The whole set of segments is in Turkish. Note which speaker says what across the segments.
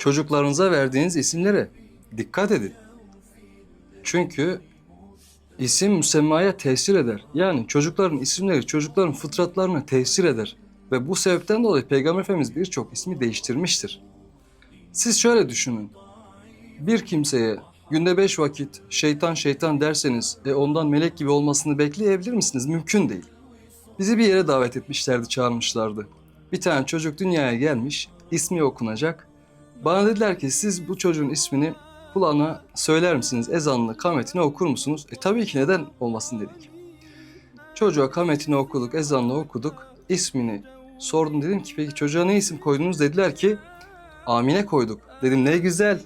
Speaker 1: çocuklarınıza verdiğiniz isimlere dikkat edin. Çünkü isim müsemmaya tesir eder. Yani çocukların isimleri çocukların fıtratlarına tesir eder. Ve bu sebepten dolayı Peygamber Efendimiz birçok ismi değiştirmiştir. Siz şöyle düşünün. Bir kimseye günde beş vakit şeytan şeytan derseniz e, ondan melek gibi olmasını bekleyebilir misiniz? Mümkün değil. Bizi bir yere davet etmişlerdi, çağırmışlardı. Bir tane çocuk dünyaya gelmiş, ismi okunacak. Bana dediler ki siz bu çocuğun ismini kulağına söyler misiniz? Ezanını, kametini okur musunuz? E tabii ki neden olmasın dedik. Çocuğa kametini okuduk, ezanını okuduk. ismini sordum dedim ki peki çocuğa ne isim koydunuz? Dediler ki Amine koyduk. Dedim ne güzel.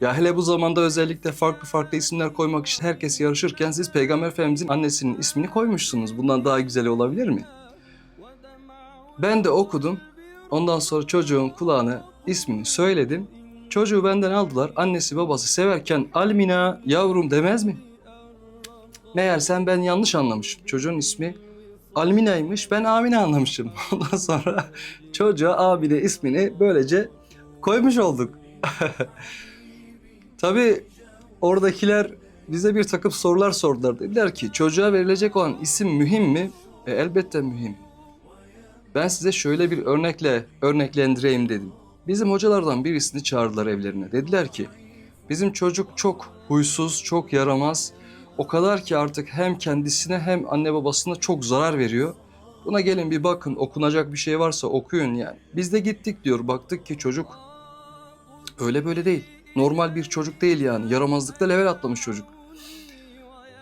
Speaker 1: Ya hele bu zamanda özellikle farklı farklı isimler koymak için herkes yarışırken siz Peygamber Efendimizin annesinin ismini koymuşsunuz. Bundan daha güzeli olabilir mi? Ben de okudum. Ondan sonra çocuğun kulağına ismini söyledim. Çocuğu benden aldılar. Annesi babası severken Almina yavrum demez mi? Meğersem ben yanlış anlamışım. Çocuğun ismi Almina'ymış. Ben Amine anlamışım. Ondan sonra çocuğa Amine ismini böylece koymuş olduk. Tabii oradakiler bize bir takım sorular sordular. Dediler ki çocuğa verilecek olan isim mühim mi? E, elbette mühim. Ben size şöyle bir örnekle örneklendireyim dedim. Bizim hocalardan birisini çağırdılar evlerine. Dediler ki bizim çocuk çok huysuz, çok yaramaz. O kadar ki artık hem kendisine hem anne babasına çok zarar veriyor. Buna gelin bir bakın okunacak bir şey varsa okuyun yani. Biz de gittik diyor baktık ki çocuk öyle böyle değil. Normal bir çocuk değil yani. Yaramazlıkta level atlamış çocuk.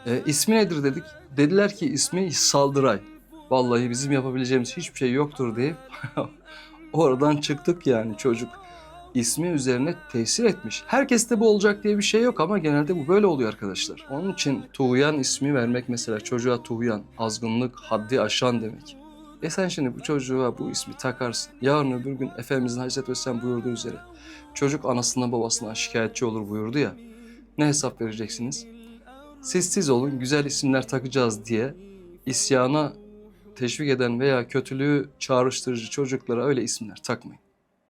Speaker 1: E, ismi nedir dedik. Dediler ki ismi Saldıray. Vallahi bizim yapabileceğimiz hiçbir şey yoktur deyip oradan çıktık yani çocuk ismi üzerine tesir etmiş. Herkeste bu olacak diye bir şey yok ama genelde bu böyle oluyor arkadaşlar. Onun için Tuğyan ismi vermek mesela çocuğa Tuğyan, azgınlık, haddi aşan demek. E sen şimdi bu çocuğa bu ismi takarsın. Yarın öbür gün Efendimizin Hazreti Vesselam buyurduğu üzere çocuk anasından babasından şikayetçi olur buyurdu ya. Ne hesap vereceksiniz? Siz siz olun güzel isimler takacağız diye isyana teşvik eden veya kötülüğü çağrıştırıcı çocuklara öyle isimler takmayın.